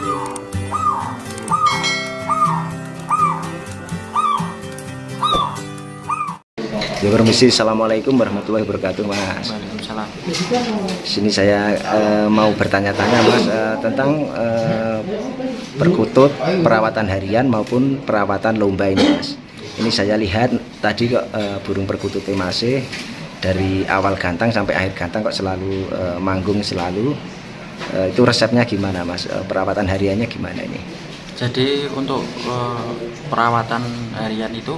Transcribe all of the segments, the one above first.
Ya permisi, Assalamualaikum warahmatullahi wabarakatuh Mas. Waalaikumsalam. Sini saya eh, mau bertanya-tanya Mas eh, tentang eh, perkutut perawatan harian maupun perawatan lomba ini Mas. Ini saya lihat tadi kok burung perkututnya masih dari awal gantang sampai akhir gantang kok selalu manggung selalu Eh, Itu resepnya gimana Mas? Eh, perawatan hariannya gimana ini? Jadi untuk eh, perawatan harian itu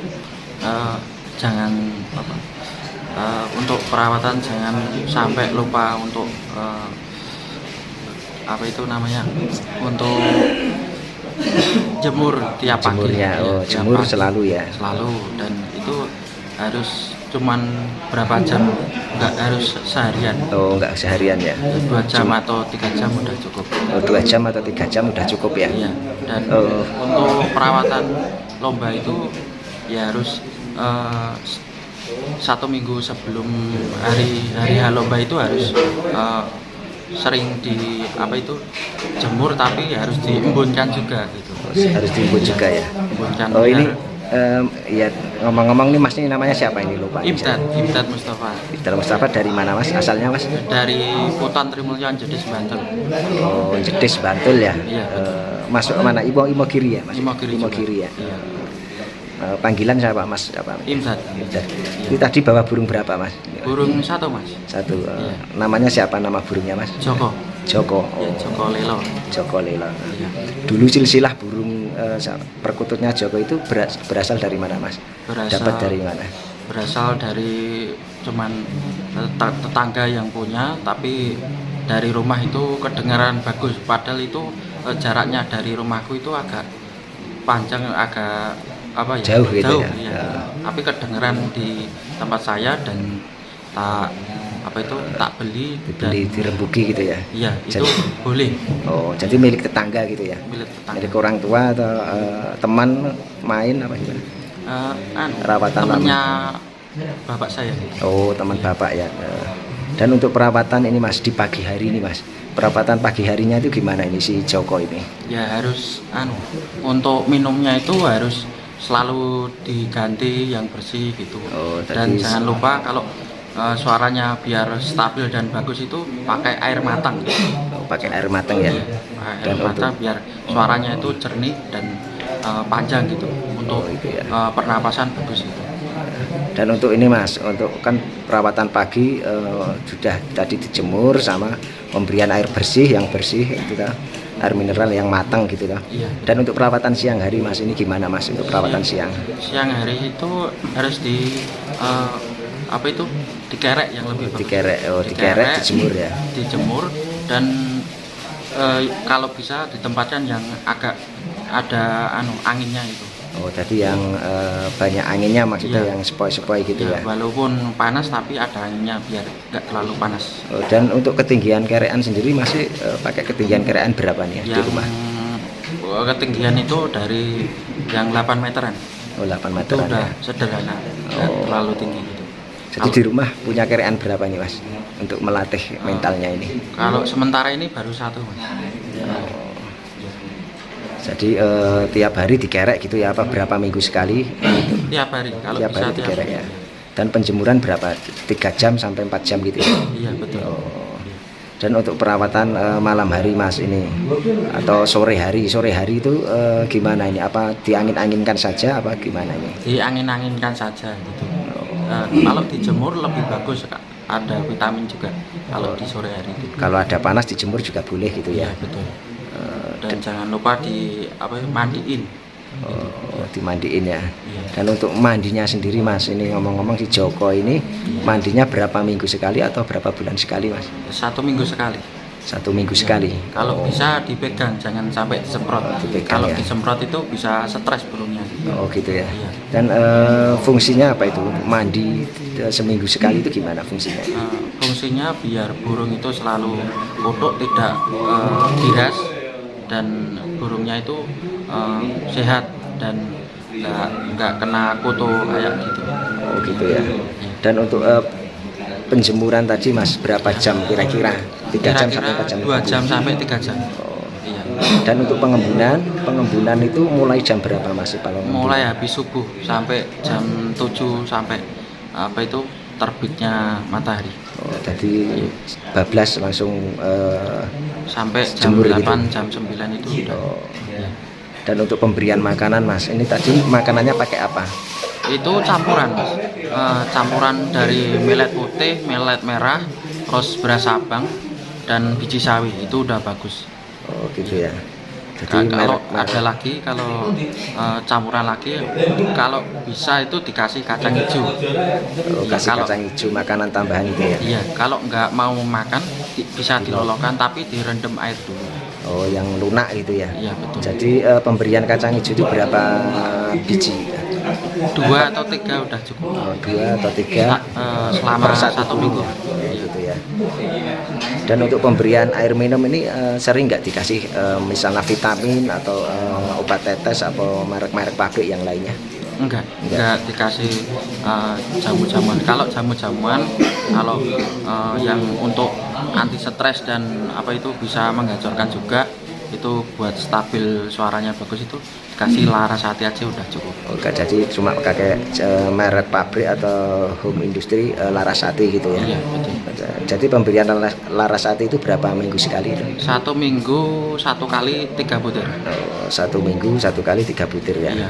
jangan apa? untuk perawatan jangan sampai lupa untuk apa itu namanya? Untuk jemur tiap pagi. Jemurnya, Ya, oh tiap jemur pagi. selalu ya selalu dan itu harus cuman berapa jam nggak harus seharian Oh enggak seharian ya? dua jam atau tiga jam udah cukup Oh, dua jam atau tiga jam udah cukup ya? Iya, dan Oh. untuk perawatan lomba itu ya harus s- satu minggu sebelum hari hari lomba itu harus eh, sering di apa itu jemur tapi harus diembunkan juga gitu. harus diimbun juga ya. Embunkan Oh ini em, ya ngomong-ngomong nih Mas ini namanya siapa ini lupa. saya. Imdad Mustafa Ibdal Mustafa dari mana Mas? Asalnya Mas? dari Putan Trimulyan jadi Banten. Oh Jedis Bantul ya. Iya, Eh, masuk mana? Imo Imo Kiri ya Mas? Imo Kiri Imo juga. Kiri ya. Iya. Eh, panggilan siapa Mas? Siapa? Imdad. Ibdal. Ini tadi bawa burung berapa Mas? Burung satu mas, Satu. eh, Iya. Namanya siapa nama burungnya Mas? Joko, Joko. ya, Oh, Joko Lelo. Joko Lela. Iya. Dulu silsilah burung eh, sa- perkututnya Joko itu beras- berasal dari mana Mas? Berasal Dapat dari mana? berasal dari cuman tet- tetangga yang punya tapi dari rumah itu kedengaran bagus padahal itu eh, jaraknya dari rumahku itu agak panjang agak apa ya Jauh gitu ya? iya. Ya. tapi kedengaran di tempat saya dan tak apa itu tak beli Dibeli dirembuki gitu ya? iya itu Jadi- boleh Oh, jadi milik tetangga gitu ya? milik tetangga Milik orang tua atau eh, teman main apa gimana? Eh, anu, Rawatan temennya bapak saya Oh, teman bapak ya. Eh, Dan untuk perawatan ini Mas di pagi hari ini Mas. Perawatan pagi harinya itu gimana ini si Joko ini? ya harus anu untuk minumnya itu harus selalu diganti yang bersih gitu Oh, dan jangan lupa kalau eh, suaranya biar stabil dan bagus itu pakai air matang Oh, pakai air matang ya. Dan air matang untuk biar suaranya itu jernih dan eh, panjang gitu untuk Oh, itu ya. eh, pernapasan bagus gitu Dan untuk ini Mas, untuk kan perawatan pagi eh, sudah tadi dijemur sama pemberian air bersih yang bersih itu kan air mineral yang matang gitu kan. iya Dan untuk perawatan siang hari Mas ini gimana Mas untuk perawatan siang? siang hari itu harus di eh, apa itu dikerek yang lebih bagus Dikerek, oh dikerek, dijemur ya. dijemur dan eh, kalau bisa ditempatkan yang agak ada anu anginnya itu Oh tadi yang eh, banyak anginnya maksudnya Iya. yang sepoi-sepoi gitu ya. Ya, walaupun panas tapi ada anginnya biar nggak terlalu panas Oh, dan untuk ketinggian kerean sendiri masih eh, pakai ketinggian kerean berapa nih ya di yang rumah? eh, ketinggian itu dari yang 8 meteran Oh 8 itu meteran udah ya. sederhana Oh. terlalu tinggi Jadi di rumah punya kerean berapa nih mas? Untuk melatih mentalnya ini. kalau sementara ini baru satu mas Jadi eh, tiap hari dikerek gitu ya apa berapa minggu sekali? Gitu. tiap hari kalau tiap bisa hari tiap dikerek hari ya. Dan penjemuran berapa? 3 jam sampai 4 jam gitu ya. iya betul Oh. Dan untuk perawatan eh, malam hari mas ini atau sore hari, sore hari itu eh, gimana ini? Apa diangin-anginkan saja apa gimana ini? diangin-anginkan saja gitu Eh, kalau dijemur lebih bagus ada vitamin juga kalau di sore hari itu Kalau ada panas dijemur juga boleh gitu ya. iya betul Eh, dan jangan lupa di apa ya, mandiin oh, dimandiin ya. Iya. Dan untuk mandinya sendiri mas, ini ngomong-ngomong si Joko ini mandinya berapa minggu sekali atau berapa bulan sekali mas? satu minggu sekali Satu minggu sekali. kalau Oh. bisa dipegang jangan sampai disemprot Dipegang, kalau ya. disemprot itu bisa stres burungnya Oh gitu ya. Iya. Dan eh, fungsinya apa itu? Mandi eh, seminggu sekali itu gimana fungsinya? Eh, fungsinya biar burung itu selalu utuh tidak biras dan burungnya itu eh, sehat dan nggak nggak kena kutu kayak gitu Oh gitu ya. Dan untuk eh, penjemuran tadi mas berapa jam kira-kira? Tiga jam sampai empat jam? dua jam sampai tiga jam Oh, iya Dan untuk pengembunan, pengembunan itu mulai jam berapa Mas kalau mulai habis subuh sampai jam 7 sampai apa itu terbitnya matahari Oh, jadi bablas langsung eh, sampai jam Jemur 8 gitu? jam 9 itu udah oh. ya. dan untuk pemberian makanan Mas, ini tadi makanannya pakai apa? itu campuran mas Eh, campuran dari millet putih millet merah terus beras abang dan biji sawi itu udah bagus Oh gitu ya. Jadi kalau merek- merek- ada lagi kalau eh, campuran lagi kalau bisa itu dikasih kacang hijau oh, Iya, kasih kalau- kacang hijau makanan tambahan itu ya. iya kalau nggak mau makan di- bisa dilolokan tapi direndam air dulu Oh yang lunak gitu ya. iya betul Jadi eh, pemberian kacang hijau itu berapa biji? Dua atau tiga udah cukup Oh, dua atau tiga Eh, selama satu bulan. minggu gitu ya. Dan untuk pemberian air minum ini eh, sering nggak dikasih eh, misalnya vitamin atau eh, obat tetes atau merek-merek pabrik yang lainnya? enggak Enggak. enggak dikasih eh, jamu-jamuan kalau jamu-jamuan kalau eh, yang untuk anti stres dan apa itu bisa menggacorkan juga itu buat stabil suaranya bagus itu dikasih larasati aja udah cukup Oh, nggak jadi cuma pakai eh, merek pabrik atau home industry eh, Larasati gitu ya. iya betul Jadi pemberian Laras- Larasati itu berapa minggu sekali? satu minggu satu kali tiga butir Oh, satu minggu satu kali tiga butir ya. iya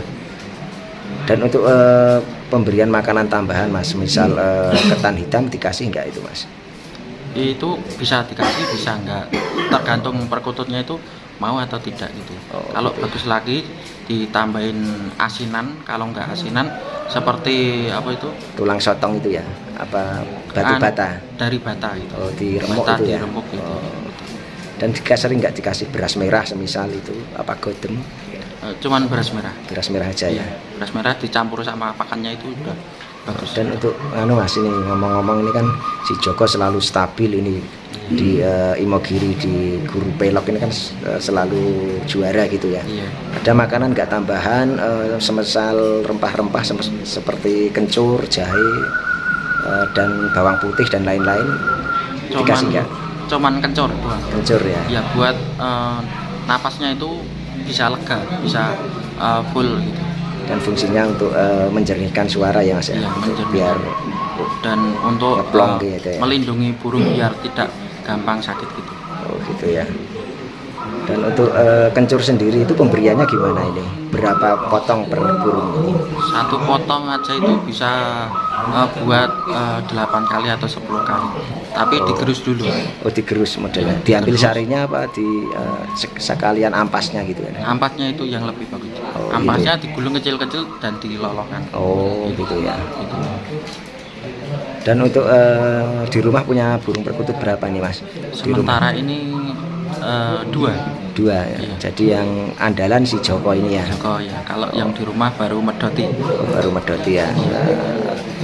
Dan untuk eh, pemberian makanan tambahan mas, misal eh, ketan hitam dikasih nggak itu mas? itu bisa dikasih bisa enggak tergantung perkututnya itu mau atau tidak gitu Oh, kalau gitu. bagus lagi ditambahin asinan kalau enggak asinan seperti apa itu Tulang sotong itu ya? Apa batu An- bata? dari bata itu Oh diremuk bata itu ya? diremuk gitu Oh. Dan jika sering nggak dikasih beras merah semisal itu apa godem? Eh, cuman beras merah Beras merah aja ya. Iya, beras merah dicampur sama pakannya itu udah bagus Dan untuk anu mas ini ngomong-ngomong ini kan si Joko selalu stabil ini di eh, Imogiri di Guru Pelok ini kan eh, selalu juara gitu ya. iya Ada makanan nggak tambahan eh, semisal rempah-rempah sem- seperti kencur, jahe eh, dan bawang putih dan lain-lain dikasih nggak? cuman kencur doang Kencur ya. ya buat eh, napasnya itu bisa lega bisa eh, full gitu Dan fungsinya untuk eh, menjernihkan suara ya mas ya. Menjernihkan. Biar dan untuk Ngeplong eh, gitu ya. melindungi burung biar tidak gampang sakit gitu oh gitu ya. Dan untuk eh, kencur sendiri itu pemberiannya gimana ini? Berapa potong per burung ini? satu potong aja itu bisa eh, buat eh, 8 kali atau 10 kali tapi digerus dulu Oh digerus modelnya. Diambil sarinya apa di sek- sekalian ampasnya gitu ya? ampasnya itu yang lebih bagus Oh, ampasnya digulung kecil-kecil dan dilolokan Oh gitu ya. gitu. Dan untuk eh, di rumah punya burung perkutut berapa nih mas? Sementara ini eh, dua dua ya. Iya. Jadi yang andalan si Joko ini ya. Joko ya kalau yang di rumah baru medoti Oh, baru medoti ya. Eh,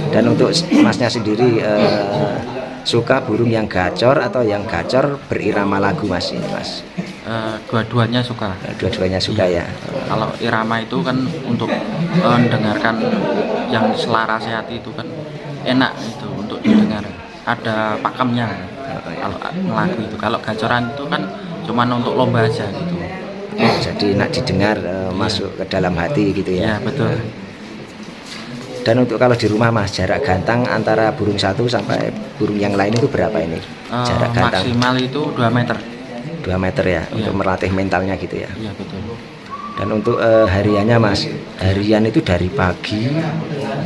Dan untuk masnya sendiri eh, suka burung yang gacor atau yang gacor berirama lagu mas ini mas? Eh, dua-duanya suka. Dua-duanya suka ya. kalau irama itu kan untuk eh, mendengarkan yang selaras hati itu kan enak itu untuk didengar. Ada pakemnya Oh, ya. kalau lagu itu. Kalau gacoran itu kan cuman untuk lomba aja gitu. Jadi nak didengar eh, masuk ke dalam hati gitu ya. Ya. betul. Dan untuk kalau di rumah mas jarak gantang antara burung satu sampai burung yang lain itu berapa ini? Eh, Jarak gantang. maksimal itu 2 meter 2 meter ya Iya. untuk melatih mentalnya gitu ya. iya betul Dan untuk eh, hariannya mas, harian itu dari pagi,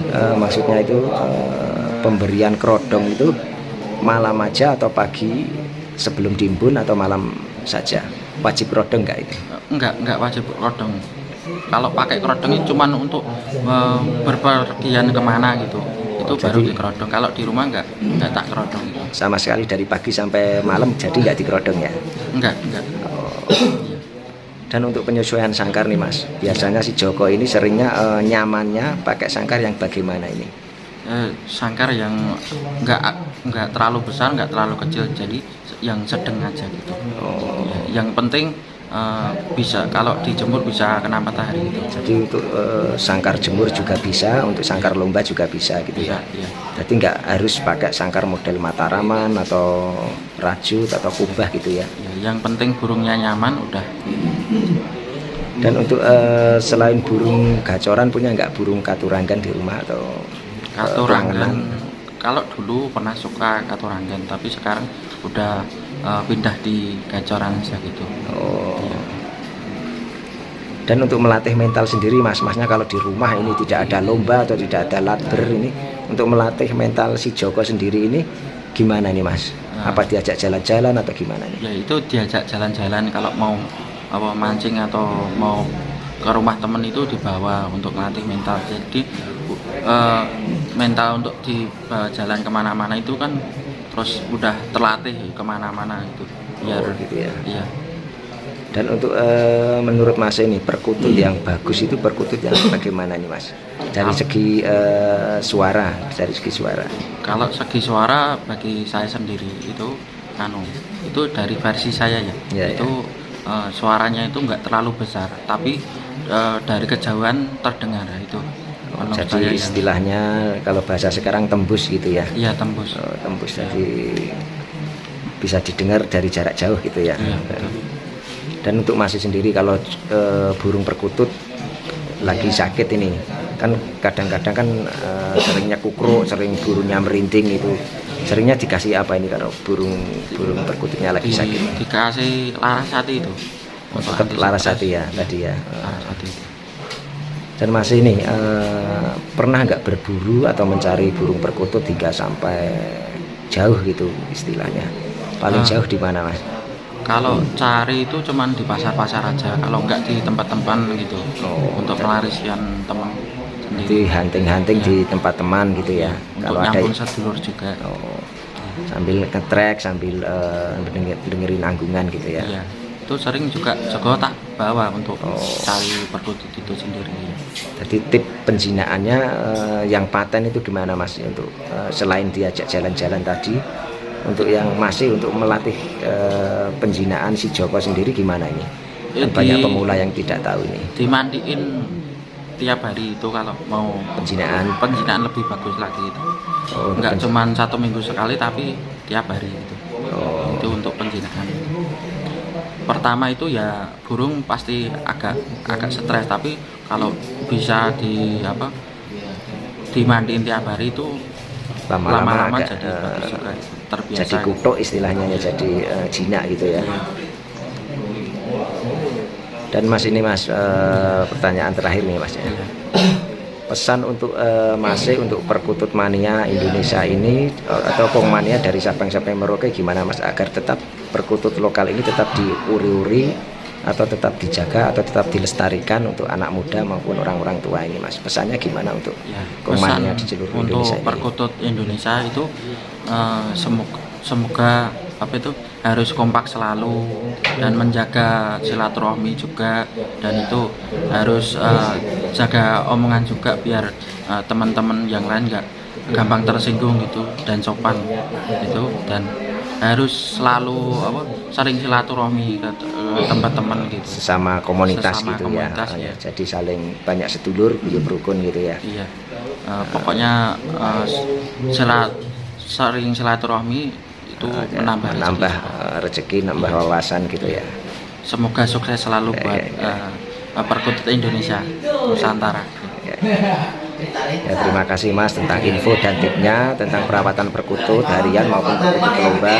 eh, maksudnya itu eh, pemberian kerodong itu malam aja atau pagi sebelum dimbun atau malam saja? Wajib kerodong nggak? Eh, enggak enggak wajib kerodong kalau pakai kerodong itu cuman untuk eh, berpergian ke mana gitu itu Oh, baru jadi- dikerodong kalau di rumah enggak enggak tak kerodong. Sama sekali dari pagi sampai malam jadi nggak dikerodong ya? enggak enggak Dan untuk penyesuaian sangkar nih mas, biasanya si Joko ini seringnya eh, nyamannya pakai sangkar yang bagaimana ini? eh, sangkar yang enggak enggak terlalu besar enggak terlalu kecil jadi yang sedang aja gitu Oh, Ya, yang penting eh, bisa kalau dijemur bisa kena matahari gitu jadi untuk eh, sangkar jemur juga bisa, untuk sangkar lomba juga bisa gitu ya. ya Jadi nggak harus pakai sangkar model Mataraman atau rajut atau kubah gitu ya. Ya, yang penting burungnya nyaman udah Dan untuk eh, selain burung gacoran punya nggak burung katuranggan di rumah atau Katuranggan kalau dulu pernah suka katuranggan tapi sekarang udah eh, pindah di gacoran aja gitu. Oh. Iya. Dan untuk melatih mental sendiri mas, masnya kalau di rumah ini tidak ada lomba atau tidak ada latber ini, untuk melatih mental si Joko sendiri ini gimana nih mas? Nah. Apa diajak jalan-jalan atau gimana nih? Ya itu diajak jalan-jalan kalau mau apa mancing atau mau ke rumah temen itu dibawa untuk melatih mental. Jadi eh, mental untuk dibawa jalan ke mana-mana itu kan terus udah terlatih ke mana-mana itu. Biar Oh, gitu ya. Iya. Dan untuk eh, menurut mas ini perkutut yang bagus itu perkutut yang bagaimana nih mas? Dari segi eh, suara, dari segi suara. Kalau segi suara bagi saya sendiri itu anu itu dari versi saya ya. Ya, itu eh, suaranya itu nggak terlalu besar tapi eh, dari kejauhan terdengar itu. Kalau saya Jadi yang- istilahnya kalau bahasa sekarang tembus gitu ya. Iya tembus. Oh, tembus jadi bisa didengar dari jarak jauh gitu ya. Iya, betul. Dan untuk masih sendiri kalau eh, burung perkutut lagi sakit ini kan kadang-kadang kan eh, seringnya kukruk, sering burungnya merinding itu. Seringnya dikasih apa ini kalau burung burung perkututnya lagi sakit? dikasih larasati itu. Oh, tetap larasati stres. ya tadi ya. Larasati. Dan masih ini eh, pernah nggak berburu atau mencari burung perkutut hingga sampai jauh gitu istilahnya? Paling Ah. jauh di mana mas? Kalau cari itu cuman di pasar-pasar aja, kalau nggak di tempat-tempat gitu. Oh, untuk pelarian teman Jadi sendiri. hunting-hunting Iya. di tempat teman gitu ya. Untuk Kalau ada sedulur juga. oh, sambil nge-track sambil denger- dengerin anggungan gitu ya. Iya. Itu sering juga Joko tak bawa untuk Oh. cari perkutut itu sendiri. Jadi tip penjinaannya eh, yang paten itu gimana mas untuk eh, selain diajak jalan-jalan tadi untuk yang masih untuk melatih eh, penjinaan si Joko sendiri gimana ini? Ya, Kan banyak di- pemula yang tidak tahu ini Dimandiin tiap hari itu kalau mau penjinaan. penjinaan lebih bagus lagi itu. Oh, Nggak penj- cuman satu minggu sekali tapi tiap hari itu. oh, Itu untuk penjinaan. Pertama itu ya burung pasti agak agak stres tapi kalau bisa di apa dimandiin tiap hari itu lama-lama jadi eh, bagus juga terbiasa. jadi kutok istilahnya ya jadi eh, jinak gitu ya. Dan mas ini mas eh, pertanyaan terakhir nih mas ya. Pesan untuk eh, masih untuk perkutut mania Indonesia ini eh, atau Pong mania dari Sabang sampai Merauke gimana mas agar tetap perkutut lokal ini tetap diuri-uri atau tetap dijaga atau tetap dilestarikan untuk anak muda maupun orang-orang tua ini mas pesannya gimana untuk ya, di seluruh untuk Indonesia ini? perkutut Indonesia itu eh, semoga semoga apa itu harus kompak selalu dan menjaga silaturahmi juga dan itu harus eh, jaga omongan juga biar eh, teman-teman yang lain nggak gampang tersinggung gitu dan sopan gitu dan harus selalu apa saling silaturahmi ke eh, teman-teman gitu sesama komunitas Sesama gitu komunitas, ya. Oh, ya. ya. Jadi saling banyak sedulur, buyut rukun gitu ya. Iya, Eh, pokoknya sila- sering silaturahmi itu Ah, ya. menambah rezeki. menambah rezeki, nambah wawasan gitu ya. Semoga sukses selalu Ya, buat ya, ya. eh, perkutut Indonesia Nusantara. Ya. Ya, terima kasih Mas tentang info dan tipnya tentang perawatan perkutut harian maupun perkutut lomba.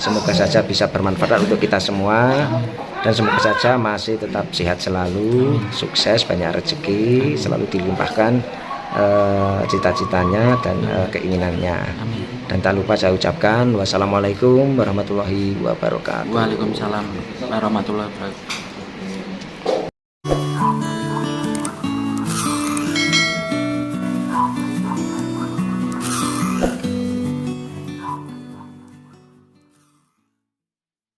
Semoga saja bisa bermanfaat untuk kita semua dan semoga saja masih tetap sehat selalu, sukses, banyak rezeki, selalu dilimpahkan eh, cita-citanya dan eh, keinginannya. Dan tak lupa saya ucapkan wassalamualaikum warahmatullahi wabarakatuh. Waalaikumsalam warahmatullahi wabarakatuh.